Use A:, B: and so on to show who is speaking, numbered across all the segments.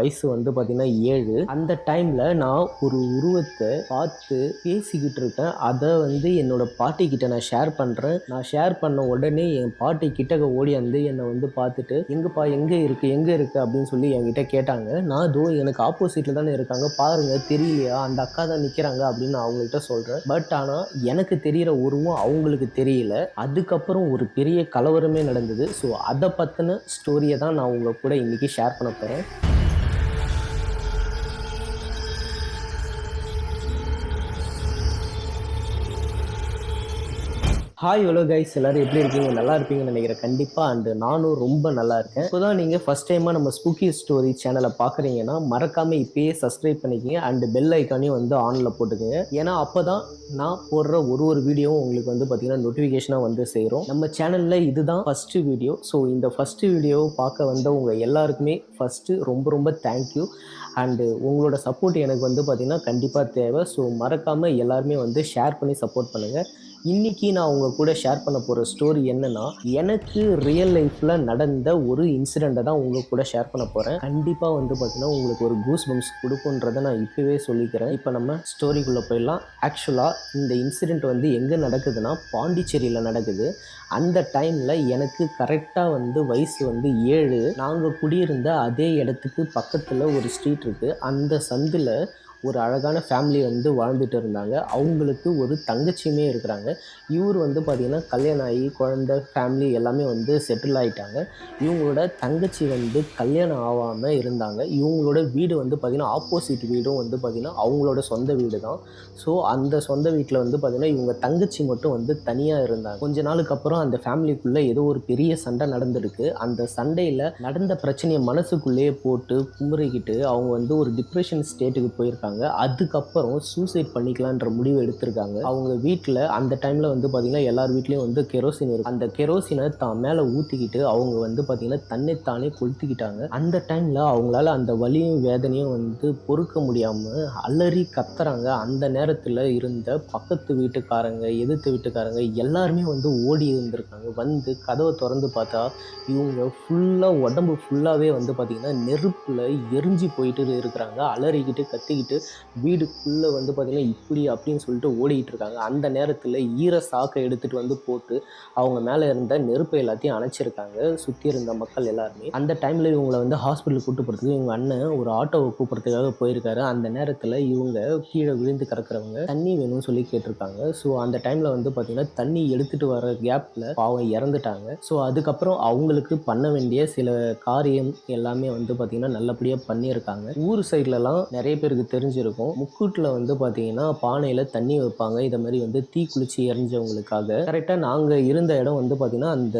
A: வயசு வந்து பார்த்தீங்கன்னா ஏழு. அந்த டைமில் நான் ஒரு உருவத்தை பார்த்து பேசிக்கிட்டு இருக்கேன். அதை வந்து என்னோட பாட்டி கிட்ட நான் ஷேர் பண்ணுறேன் நான் ஷேர் பண்ண உடனே என் பாட்டி கிட்டக ஓடி வந்து என்னை வந்து பார்த்துட்டு எங்கப்பா எங்கே இருக்குது எங்கே இருக்குது அப்படின்னு சொல்லி என்கிட்ட கேட்டாங்க. நான் தோ எனக்கு ஆப்போசிட்டில் தானே இருக்காங்க. பாருங்க தெரியலையா? அந்த அக்கா தான் நிற்கிறாங்க அப்படின்னு நான் அவங்கள்ட்ட சொல்கிறேன் பட் ஆனால் எனக்கு தெரிகிற உருவம் அவங்களுக்கு தெரியல. அதுக்கப்புறம் ஒரு பெரிய கலவரமே நடந்தது. ஸோ அதை பற்றின ஸ்டோரியை தான் நான் உங்கள் கூட இன்றைக்கி ஷேர் பண்ண போகிறேன் ஹாய் ஹலோ கைஸ் எல்லாரும் எப்படி இருக்கீங்க? நல்லா இருப்பீங்கன்னு நினைக்கிறேன். கண்டிப்பாக அண்டு நானும் ரொம்ப நல்லா இருக்கேன். இப்போ தான் நீங்கள் ஃபஸ்ட் டைமாக நம்ம ஸ்பூக்கி ஸ்டோரி சேனலை பார்க்குறீங்கன்னா மறக்காமல் இப்பயே சப்ஸ்கிரைப் பண்ணிக்கங்க. அண்டு பெல் ஐக்கானையும் வந்து ஆனில் போட்டுக்கோங்க. ஏன்னா அப்போ தான் நான் போடுற ஒரு ஒரு வீடியோவும் உங்களுக்கு வந்து பார்த்தீங்கன்னா நோட்டிஃபிகேஷனாக வந்து சேரும். நம்ம சேனலில் இதுதான் ஃபஸ்ட்டு வீடியோ ஸோ இந்த ஃபஸ்ட்டு வீடியோ பார்க்க வந்தவங்க எல்லாருக்குமே ஃபஸ்ட்டு ரொம்ப ரொம்ப தேங்க்யூ அண்டு உங்களோட சப்போர்ட் எனக்கு வந்து பார்த்திங்கன்னா கண்டிப்பாக தேவை. ஸோ மறக்காமல் எல்லாருமே வந்து ஷேர் பண்ணி சப்போர்ட் பண்ணுங்கள் இன்னைக்கு நான் உங்கள் கூட ஷேர் பண்ண போகிற ஸ்டோரி என்னன்னா எனக்கு ரியல் லைஃப்பில் நடந்த ஒரு இன்சிடெண்ட்டை தான் உங்கள் கூட ஷேர் பண்ண போகிறேன் கண்டிப்பாக வந்து பார்த்தீங்கன்னா உங்களுக்கு ஒரு கூஸ் பம்ஸ் கொடுக்குன்றதை நான் இப்போவே சொல்லிக்கிறேன். இப்போ நம்ம ஸ்டோரிக்குள்ளே போயிடலாம். ஆக்சுவலாக இந்த இன்சிடெண்ட் வந்து எங்கே நடக்குதுன்னா பாண்டிச்சேரியில் நடக்குது. அந்த டைமில் எனக்கு கரெக்டாக வந்து வயசு வந்து ஏழு. நாங்கள் குடியிருந்த அதே இடத்துக்கு பக்கத்தில் ஒரு ஸ்ட்ரீட் இருக்குது அந்த சந்தில் ஒரு அழகான ஃபேமிலி வந்து வாழ்ந்துட்டு இருந்தாங்க. அவங்களுக்கு ஒரு தங்கச்சியுமே இருக்கிறாங்க. இவர் வந்து பார்த்திங்கன்னா கல்யாணம் ஆகி குழந்த ஃபேமிலி எல்லாமே வந்து செட்டில் ஆகிட்டாங்க இவங்களோட தங்கச்சி வந்து கல்யாணம் ஆகாமல் இருந்தாங்க. இவங்களோட வீடு வந்து பார்த்திங்கன்னா ஆப்போசிட் வீடும் வந்து பார்த்திங்கன்னா அவங்களோட சொந்த வீடு தான் ஸோ அந்த சொந்த வீட்டில் வந்து பார்த்திங்கன்னா இவங்க தங்கச்சி மட்டும் வந்து தனியாக இருந்தாங்க. கொஞ்ச நாளுக்கு அப்புறம் அந்த ஃபேமிலிக்குள்ளே ஏதோ ஒரு பெரிய சண்டை நடந்திருக்கு. அந்த சண்டையில் நடந்த பிரச்சனையை மனசுக்குள்ளேயே போட்டு குமுறிக்கிட்டு அவங்க வந்து ஒரு டிப்ரெஷன் ஸ்டேட்டுக்கு போயிருக்காங்க. அதுக்கப்புறம் சூசைட் பண்ணிக்கலான்ற முடிவு எடுத்திருக்காங்க. அவங்க வீட்டில் அந்த டைமில் வந்து பார்த்திங்கன்னா எல்லார் வீட்லேயும் வந்து கெரோசின் இருக்கும் அந்த கெரோசினை தான் மேலே ஊற்றிக்கிட்டு அவங்க வந்து பார்த்திங்கன்னா தன்னைத்தானே கொளுத்திக்கிட்டாங்க. அந்த டைமில் அவங்களால அந்த வலியும் வேதனையும் வந்து பொறுக்க முடியாமல் அலறி கத்துறாங்க. அந்த நேரத்தில் இருந்த பக்கத்து வீட்டுக்காரங்க எதிர்த்து வீட்டுக்காரங்க எல்லாருமே வந்து ஓடி இருந்திருக்காங்க. வந்து கதவை திறந்து பார்த்தா இவங்க ஃபுல்லாக உடம்பு ஃபுல்லாகவே வந்து பார்த்திங்கன்னா நெருப்பில் எரிஞ்சு போயிட்டு இருக்கிறாங்க. அலறிக்கிட்டு கத்திக்கிட்டு வீடுக்குள்ளே வந்து பார்த்திங்கன்னா இப்படி அப்படின்னு சொல்லிட்டு ஓடிக்கிட்டு இருக்காங்க. அந்த நேரத்தில் ஈர சாக்கை எடுத்துகிட்டு வந்து போட்டு அவங்க மேலே இருந்த நெருப்பை எல்லாத்தையும் அணைச்சிருக்காங்க சுற்றி இருந்த மக்கள் எல்லாருமே. அந்த டைமில் இவங்களை வந்து ஹாஸ்பிட்டலுக்கு கூட்டு போகிறதுக்கு இவங்க அண்ணன் ஒரு ஆட்டோவை கூப்பிட்றதுக்காக போயிருக்காரு. அந்த நேரத்தில் இவங்க கீழே விழுந்து கிடக்கிறவங்க தண்ணி வேணும்னு சொல்லி கேட்டிருக்காங்க. ஸோ அந்த டைமில் வந்து பார்த்திங்கன்னா தண்ணி எடுத்துகிட்டு வர கேப்பில் பாவம் இறந்துட்டாங்க. ஸோ அதுக்கப்புறம் அவங்களுக்கு பண்ண வேண்டிய சில காரியம் எல்லாமே வந்து பார்த்திங்கன்னா நல்லபடியாக பண்ணியிருக்காங்க. ஊர் சைட்லலாம் நிறைய பேருக்கு தெரிஞ்சிருக்கும். முக்கூட்டில் வந்து பார்த்தீங்கன்னா பானையில் தண்ணி வைப்பாங்க. இதை மாதிரி வந்து தீ குளிச்சு எரிஞ்சவங்களுக்காக. கரெக்டாக நாங்கள் இருந்த இடம் வந்து பார்த்தீங்கன்னா அந்த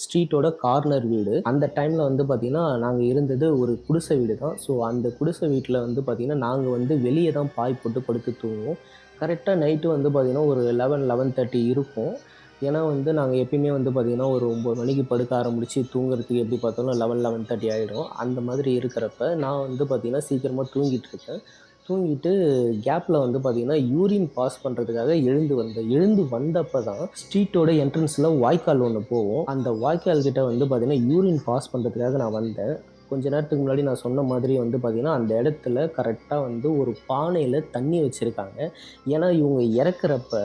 A: ஸ்ட்ரீட்டோட கார்னர் வீடு. அந்த டைமில் வந்து பார்த்தீங்கன்னா நாங்கள் இருந்தது ஒரு குடிசை வீடு தான் ஸோ அந்த குடிசை வீட்டில் வந்து பார்த்தீங்கன்னா நாங்கள் வந்து வெளியே தான் பாய் போட்டு படுத்து தூங்குவோம். கரெக்டாக நைட்டு வந்து பார்த்திங்கன்னா ஒரு லெவன் லெவன் தேர்ட்டி இருக்கும். ஏன்னா வந்து நாங்கள் எப்பயுமே வந்து பார்த்திங்கன்னா ஒரு ஒம்பது மணிக்கு படுக்க ஆரம்பிச்சு தூங்குறதுக்கு எப்படி பார்த்தாலும் லெவன் லெவன் தேர்ட்டி ஆகிடும் அந்த மாதிரி இருக்கிறப்ப நான் வந்து பார்த்திங்கன்னா சீக்கிரமாக தூங்கிட்டு இருக்கேன் தூங்கிட்டு கேப்பில் வந்து பார்த்திங்கன்னா யூரின் பாஸ் பண்ணுறதுக்காக எழுந்து வந்தேன் எழுந்து வந்தப்போ தான் ஸ்ட்ரீட்டோட என்ட்ரன்ஸில் வாய்க்கால் ஒன்று போகும். அந்த வாய்க்கால் கிட்ட வந்து பார்த்திங்கன்னா யூரின் பாஸ் பண்ணுறதுக்காக நான் வந்தேன். கொஞ்ச நேரத்துக்கு முன்னாடி நான் சொன்ன மாதிரி வந்து பார்த்திங்கன்னா அந்த இடத்துல கரெக்டாக வந்து ஒரு பானையில் தண்ணி வச்சுருக்காங்க. ஏன்னா இவங்க இறக்குறப்ப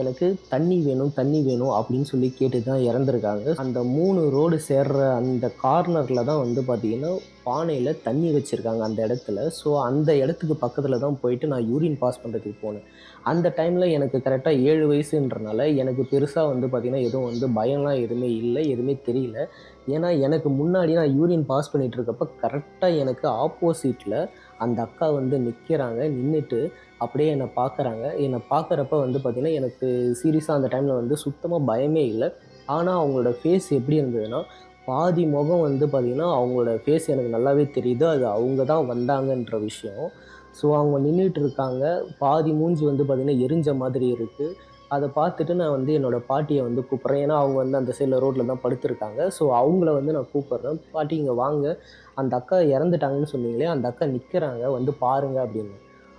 A: எனக்கு தண்ணி வேணும் தண்ணி வேணும் அப்படின்னு சொல்லி கேட்டு தான் இறந்துருக்காங்க. அந்த மூணு ரோடு சேர்ற அந்த கார்னரில் தான் வந்து பார்த்திங்கன்னா பானையில் தண்ணி வச்சுருக்காங்க அந்த இடத்துல. ஸோ அந்த இடத்துக்கு பக்கத்தில் தான் போயிட்டு நான் யூரின் பாஸ் பண்ணுறதுக்கு போனேன். அந்த டைமில் எனக்கு கரெக்டாக ஏழு வயசுன்றனால எனக்கு பெருசாக வந்து பார்த்திங்கன்னா எதுவும் வந்து பயம்லாம் எதுவுமே இல்லை எதுவுமே தெரியல. ஏன்னா எனக்கு முன்னாடி நான் யூரின் பாஸ் பண்ணிகிட்டு இருக்கப்ப கரெக்டாக எனக்கு ஆப்போசிட்டில் அந்த அக்கா வந்து நிற்கிறாங்க நின்றுட்டு அப்படியே என்னை பார்க்குறாங்க என்னை பார்க்குறப்ப வந்து பார்த்திங்கன்னா எனக்கு சீரியஸாக அந்த டைமில் வந்து சுத்தமாக பயமே இல்லை. ஆனால் அவங்களோட ஃபேஸ் எப்படி இருந்ததுன்னா பாதி முகம் வந்து பார்த்திங்கன்னா அவங்களோட ஃபேஸ் எனக்கு நல்லாவே தெரியுது. அது அவங்க தான் வந்தாங்கன்ற விஷயம். ஸோ அவங்க நின்றுட்டு இருக்காங்க. பாதி மூஞ்சி வந்து பார்த்திங்கன்னா எரிஞ்ச மாதிரி இருக்குது அதை பார்த்துட்டு நான் வந்து என்னோடய பாட்டியை வந்து கூப்பிட்றேன். ஏன்னா அவங்க வந்து அந்த சைடில் ரோட்டில் தான் படுத்திருக்காங்க. ஸோ அவங்கள வந்து நான் கூப்பிட்றேன். பாட்டி இங்கே வாங்க. அந்த அக்கா இறந்துட்டாங்கன்னு சொன்னீங்களே அந்த அக்கா நிற்கிறாங்க வந்து பாருங்க அப்படின்னு.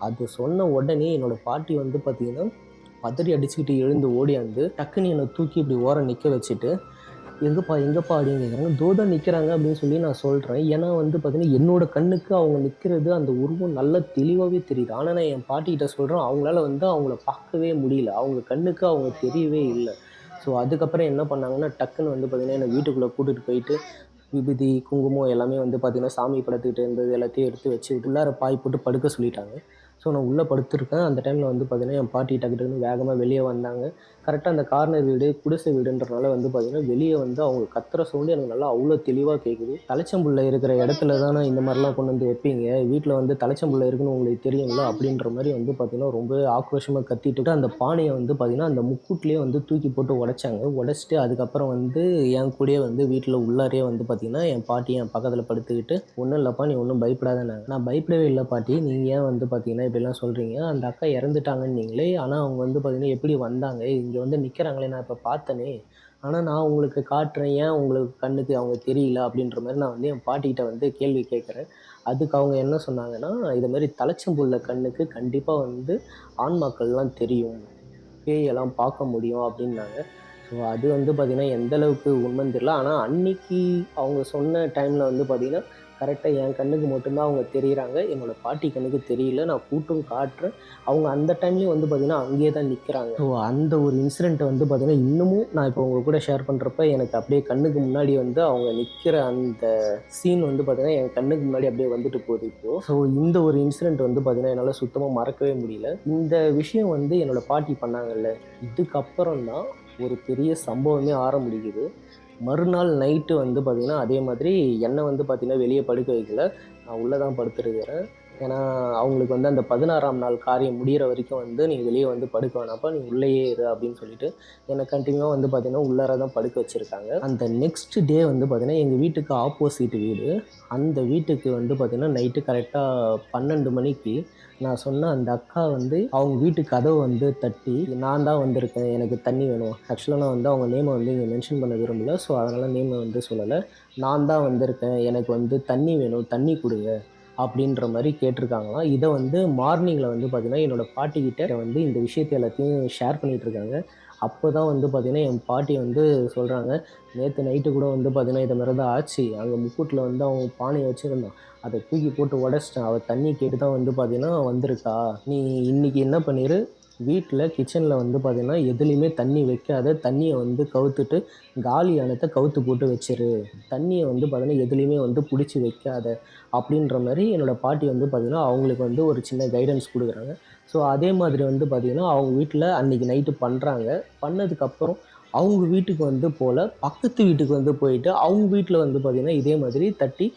A: அது சொன்ன உடனே என்னோடய பாட்டி வந்து பார்த்திங்கன்னா பதறி அடிச்சுக்கிட்டு எழுந்து ஓடியாந்து டக்குன்னு என்னை தூக்கி இப்படி ஓரம் நிற்க வச்சுட்டு எங்கப்பா எங்கப்பா அப்படின்னு கேட்குறாங்க தோதா நிற்கிறாங்க அப்படின்னு சொல்லி நான் சொல்கிறேன் ஏன்னா வந்து பார்த்தீங்கன்னா என்னோட கண்ணுக்கு அவங்க நிற்கிறது அந்த உருவம் நல்லா தெளிவாகவே தெரியுது. ஆனால் நான் என் பாட்டிகிட்ட சொல்கிறேன் அவங்களால வந்து அவங்கள பார்க்கவே முடியல. அவங்க கண்ணுக்கு அவங்க தெரியவே இல்லை. ஸோ அதுக்கப்புறம் என்ன பண்ணாங்கன்னா டக்குன்னு வந்து பார்த்தீங்கன்னா என்னை வீட்டுக்குள்ளே கூட்டிகிட்டு போயிட்டு விபூதி குங்குமம் எல்லாமே வந்து பார்த்திங்கன்னா சாமி படத்துக்கிட்ட இருந்தது எல்லாத்தையும் எடுத்து வச்சு உள்ளார பாய் போட்டு படுக்க சொல்லிட்டாங்க. ஸோ நான் உள்ளே படுத்துருக்கேன். அந்த டைமில் வந்து பார்த்திங்கன்னா என் பாட்டி டக்குன்னு வேகமாக வெளியே வந்தாங்க. கரெக்டாக அந்த கார்னர் வீடு குடிசை வீடுன்றனால வந்து பார்த்திங்கன்னா வெளியே வந்து அவங்க கத்துற சவுண்டு எனக்கு நல்லா அவ்வளோ தெளிவாக கேட்குது தலைச்சம்புள்ள இருக்கிற இடத்துல தானே இந்த மாதிரிலாம் கொண்டு வந்து வைப்பீங்க? வீட்டில் வந்து தலைச்சம்புள்ள இருக்குன்னு உங்களுக்கு தெரியுங்களா அப்படின்ற மாதிரி வந்து பார்த்திங்கன்னா ரொம்ப ஆக்ரோஷமாக கத்திட்டு அந்த பானையை வந்து பார்த்திங்கன்னா அந்த முக்கூட்லேயே வந்து தூக்கி போட்டு உடைச்சாங்க. உடச்சிட்டு அதுக்கப்புறம் வந்து என் கூடயே வந்து வீட்டில் உள்ளாரே வந்து பார்த்திங்கன்னா என் பாட்டி என் பக்கத்தில் படுத்துக்கிட்டு ஒன்றும் இல்லைப்பா நீ ஒன்றும் பயப்படாதேனாங்க நான் பயப்படவே இல்லை பாட்டி. நீங்கள் ஏன் வந்து பார்த்தீங்கன்னா இப்படிலாம் சொல்கிறீங்க அந்த அக்கா இறந்துட்டாங்கன்னு நீங்களே ஆனால் அவங்க வந்து பார்த்திங்கன்னா எப்படி வந்தாங்க? இங்கே வந்து நிற்கிறாங்களே நான் இப்போ பார்த்தனே. ஆனால் நான் உங்களுக்கு காட்டுறேன் ஏன் உங்களுக்கு கண்ணுக்கு அவங்க தெரியல அப்படின்ற மாதிரி நான் வந்து என் பாட்டிக்கிட்ட வந்து கேள்வி கேட்குறேன். அதுக்கு அவங்க என்ன சொன்னாங்கன்னா இது மாதிரி தலைச்சம்புள்ள கண்ணுக்கு கண்டிப்பாக வந்து ஆன்மாக்கள்லாம் தெரியும். பேயெல்லாம் பார்க்க முடியும் அப்படின்னாங்க. ஸோ அது வந்து பார்த்திங்கன்னா எந்த அளவுக்கு உண்மைன்னு தெரியல. ஆனால் அன்னைக்கு அவங்க சொன்ன டைமில் வந்து பார்த்திங்கன்னா கரெக்டாக என் கண்ணுக்கு மட்டும்தான் அவங்க தெரிகிறாங்க என்னோடய பாட்டி கண்ணுக்கு தெரியல. நான் கூட்டும் காட்டுறேன். அவங்க அந்த டைம்லேயும் வந்து பார்த்திங்கன்னா அங்கேயே தான் நிற்கிறாங்க ஸோ அந்த ஒரு இன்சிடெண்ட்டை வந்து பார்த்திங்கன்னா இன்னமும் நான் இப்போ உங்க கூட ஷேர் பண்ணுறப்ப எனக்கு அப்படியே கண்ணுக்கு முன்னாடி வந்து அவங்க நிற்கிற அந்த சீன் வந்து பார்த்திங்கன்னா என் கண்ணுக்கு முன்னாடி அப்படியே வந்துட்டு போகுது இப்போது ஸோ இந்த ஒரு இன்சிடெண்ட் வந்து பார்த்திங்கன்னா என்னால் சுத்தமாக மறக்கவே முடியல. இந்த விஷயம் வந்து என்னோடய பாட்டி பண்ணாங்கல்ல. இதுக்கப்புறம் தான் ஒரு பெரிய சம்பவமே ஆரம்பிக்குது. மறுநாள் நைட்டு வந்து பார்த்திங்கன்னா அதே மாதிரி என்னை வந்து பார்த்திங்கன்னா வெளியே படுக்க வைக்கல. நான் உள்ளே தான் படுத்துருக்கிறேன். ஏன்னா அவங்களுக்கு வந்து அந்த பதினாறாம் நாள் காரியம் முடிகிற வரைக்கும் வந்து நீ வெளியே வந்து படுக்க வேணாப்பா நீ உள்ளேயே இரு அப்படின்னு சொல்லிட்டு என்னை கண்டினியூவாக வந்து பார்த்திங்கன்னா உள்ளார தான் படுக்க வச்சுருக்காங்க. அந்த நெக்ஸ்ட் டே வந்து பார்த்திங்கன்னா எங்கள் வீட்டுக்கு ஆப்போசிட் வீடு. அந்த வீட்டுக்கு வந்து பார்த்திங்கன்னா நைட்டு கரெக்டாக பன்னெண்டு மணிக்கு நான் சொன்ன அந்த அக்கா வந்து அவங்க வீட்டு கதவை வந்து தட்டி நான் தான் வந்திருக்கேன் எனக்கு தண்ணி வேணும். ஆக்சுவலாக நான் வந்து அவங்க நேமை வந்து இங்கே மென்ஷன் பண்ண விரும்பல. ஸோ அதனால் நேமை வந்து சொல்லலை. நான் தான் வந்திருக்கேன் எனக்கு வந்து தண்ணி வேணும் தண்ணி கொடுங்க. அப்படின்ற மாதிரி கேட்டிருக்காங்களாம். இதை வந்து மார்னிங்கில் வந்து பார்த்திங்கன்னா என்னோடய பாட்டிக்கிட்ட வந்து இந்த விஷயத்தை எல்லாத்தையும் ஷேர் பண்ணிகிட்டு இருக்காங்க. அப்போ தான் வந்து பார்த்திங்கன்னா என் பாட்டி வந்து சொல்கிறாங்க நேற்று நைட்டு கூட வந்து பார்த்திங்கன்னா இதை மாதிரி தான் ஆச்சு. அங்கே முக்கூட்டில் வந்து அவங்க பானையை வச்சுருந்தான். அதை தூக்கி போட்டு உடச்சிட்டேன். அவள் தண்ணி கேட்டு தான் வந்து பார்த்திங்கன்னா வந்திருக்கா. நீ இன்றைக்கி என்ன பண்ணிடு வீட்டில் கிச்சனில் வந்து பார்த்திங்கன்னா எதுலேயுமே தண்ணி வைக்காத தண்ணியை வந்து கவுத்துட்டு காலியானத்தை கவுத்து போட்டு வச்சிரு. தண்ணியை வந்து பார்த்திங்கன்னா எதுலேயுமே வந்து பிடிச்சி வைக்காத அப்படின்ற மாதிரி என்னோடய பாட்டி வந்து பார்த்திங்கன்னா அவங்களுக்கு வந்து ஒரு சின்ன கைடன்ஸ் கொடுக்குறாங்க. ஸோ அதே மாதிரி வந்து பார்த்திங்கன்னா அவங்க வீட்டில் அன்றைக்கி நைட்டு பண்ணுறாங்க பண்ணதுக்கப்புறம் அவங்க வீட்டுக்கு வந்து போல் பக்கத்து வீட்டுக்கு வந்து போயிட்டு அவங்க வீட்டில் வந்து பார்த்திங்கன்னா இதே மாதிரி தட்டி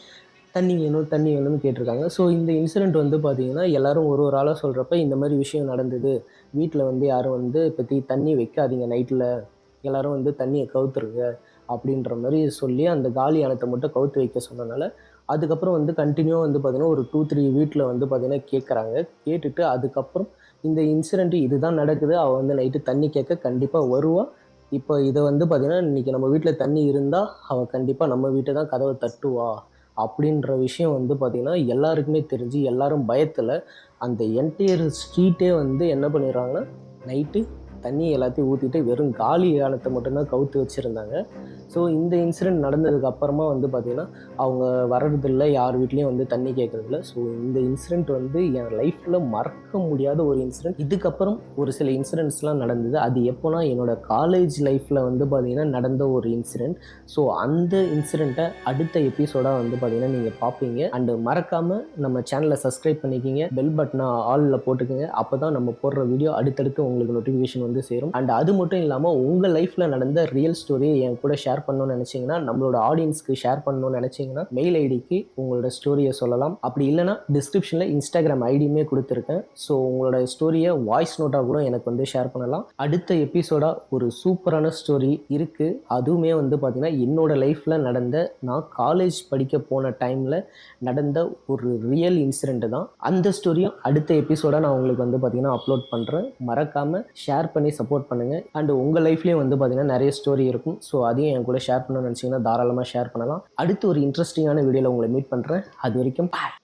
A: தண்ணி வேணும் தண்ணி வேணும்னு கேட்டிருக்காங்க. ஸோ இந்த இன்சிடெண்ட் வந்து பார்த்திங்கன்னா எல்லோரும் ஒரு ஒரு ஆளாக சொல்கிறப்ப இந்த மாதிரி விஷயம் நடந்தது. வீட்டில் வந்து யாரும் வந்து இப்போத்தி தண்ணி வைக்காதீங்க நைட்டில் எல்லோரும் வந்து தண்ணியை கவுத்துருங்க அப்படின்ற மாதிரி சொல்லி அந்த காலி அணத்தை மட்டும் கவுத்து வைக்க சொன்னனால அதுக்கப்புறம் வந்து கண்டினியூவாக வந்து பார்த்திங்கன்னா ஒரு டூ த்ரீ வீட்டில் வந்து பார்த்திங்கன்னா கேட்குறாங்க கேட்டுட்டு அதுக்கப்புறம் இந்த இன்சிடெண்ட்டு இதுதான் நடக்குது. அவள் வந்து நைட்டு தண்ணி கேட்க கண்டிப்பாக வருவாள் இப்போ இதை வந்து பார்த்திங்கன்னா இன்றைக்கி நம்ம வீட்டில் தண்ணி இருந்தால் அவள் கண்டிப்பாக நம்ம வீட்டை தான் கதவை தட்டுவா. அப்படின்ற விஷயம் வந்து பார்த்திங்கன்னா எல்லாருக்குமே தெரிஞ்சு எல்லாரும் பயத்தில் அந்த என்டையர் ஸ்ட்ரீட்டே வந்து என்ன பண்ணிடுறாங்கன்னா நைட்டு தண்ணி எல்லாத்தையும் ஊற்றிட்டு வெறும் காலி யானத்தை மட்டும்தான் கவுத்து வச்சுருந்தாங்க. ஸோ இந்த இன்சிடெண்ட் நடந்ததுக்கு அப்புறமா வந்து பார்த்திங்கன்னா அவங்க வர்றதில்ல யார் வீட்லேயும் வந்து தண்ணி கேட்குறதில்ல ஸோ இந்த இன்சிடெண்ட் வந்து என் லைஃப்பில் மறக்க முடியாத ஒரு இன்சிடெண்ட் இதுக்கப்புறம் ஒரு சில இன்சிடெண்ட்ஸ்லாம் நடந்தது. அது எப்போனா என்னோடய காலேஜ் லைஃப்பில் வந்து பார்த்திங்கன்னா நடந்த ஒரு இன்சிடெண்ட் ஸோ அந்த இன்சிடெண்ட்டை அடுத்த எபிசோடாக வந்து பார்த்திங்கன்னா நீங்கள் பார்ப்பீங்க அண்டு மறக்காமல் நம்ம சேனலை சப்ஸ்கிரைப் பண்ணிக்கிங்க. பெல் பட்டனை ஆலில் போட்டுக்கோங்க. அப்போ தான் நம்ம போடுற வீடியோ அடுத்தடுத்து உங்களுக்கு நோட்டிஃபிகேஷன் வந்து சேரும். அண்ட் அது மட்டும் இல்லாமல் உங்கள் லைஃப்பில் நடந்த ரியல் ஸ்டோரியை என் கூட ஷேர் பண்ணணும்னு நினச்சிங்கன்னா நம்மளோட ஆடியன்ஸ்க்கு ஷேர் பண்ணணும்னு நினச்சிங்கன்னா மெயில் ஐடிக்கு உங்களோட ஸ்டோரியை சொல்லலாம். அப்படி இல்லைனா டிஸ்கிரிப்ஷனில் இன்ஸ்டாகிராம் ஐடியுமே கொடுத்துருக்கேன். ஸோ உங்களோட ஸ்டோரியை வாய்ஸ் நோட்டாக கூட எனக்கு வந்து ஷேர் பண்ணலாம். அடுத்த எபிசோடாக ஒரு சூப்பரான ஸ்டோரி இருக்குது அதுவுமே வந்து பார்த்திங்கன்னா என்னோட லைஃப்பில் நடந்த நான் காலேஜ் படிக்க போன டைமில் நடந்த ஒரு ரியல் இன்சிடென்ட் தான். அந்த ஸ்டோரியும் அடுத்த எபிசோடாக நான் உங்களுக்கு வந்து பார்த்திங்கன்னா அப்லோட் பண்ணுறேன் மறக்காமல் ஷேர் பண்ணி சப்போர்ட் பண்ணுங்கள் அண்ட் உங்கள் லைஃப்லேயும் வந்து பார்த்திங்கன்னா நிறைய ஸ்டோரி இருக்கும். ஸோ அதையும் என் கூட ஷேர் பண்ண நினச்சிங்கன்னா தாராளமாக ஷேர் பண்ணலாம். அடுத்து ஒரு இன்ட்ரெஸ்டிங்கான வீடியோவில் உங்களை மீட் பண்ணுறேன் அது வரைக்கும்
B: பாய்